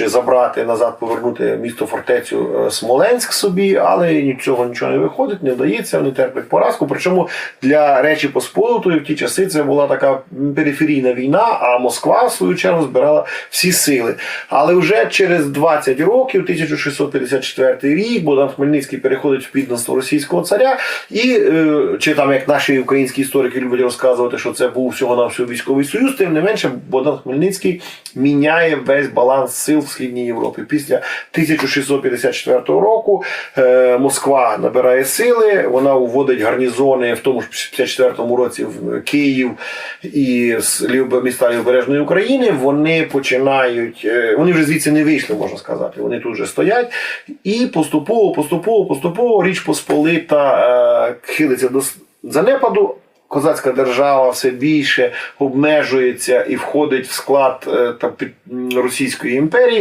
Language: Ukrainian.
чи забрати назад, повернути місто фортецю е, Смоленськ собі, але нічого нічого не виходить, не вдається. Вони терплять поразку. Причому для Речі Посполитої в ті часи це була така периферійна війна, а Москва в свою чергу збирала всі сили. Але вже через 20 років, 1654 рік, Богдан Хмельницький переходить в підданство російського царя, і е, чи там як наші українські історики люблять розказувати, що це був всього на всього військовий союз, тим не менше Богдан Хмельницький міняє весь баланс сил східній Європі. Після 1654 року е, Москва набирає сили, вона уводить гарнізони в тому ж 54 році в Київ і міста Лівобережної України. Вони починають, е, вони вже звідси не вийшли, можна сказати. Вони тут вже стоять, і поступово, поступово, поступово Річ Посполита е, хилиться до занепаду. Козацька держава все більше обмежується і входить в склад е, та під Російської імперії.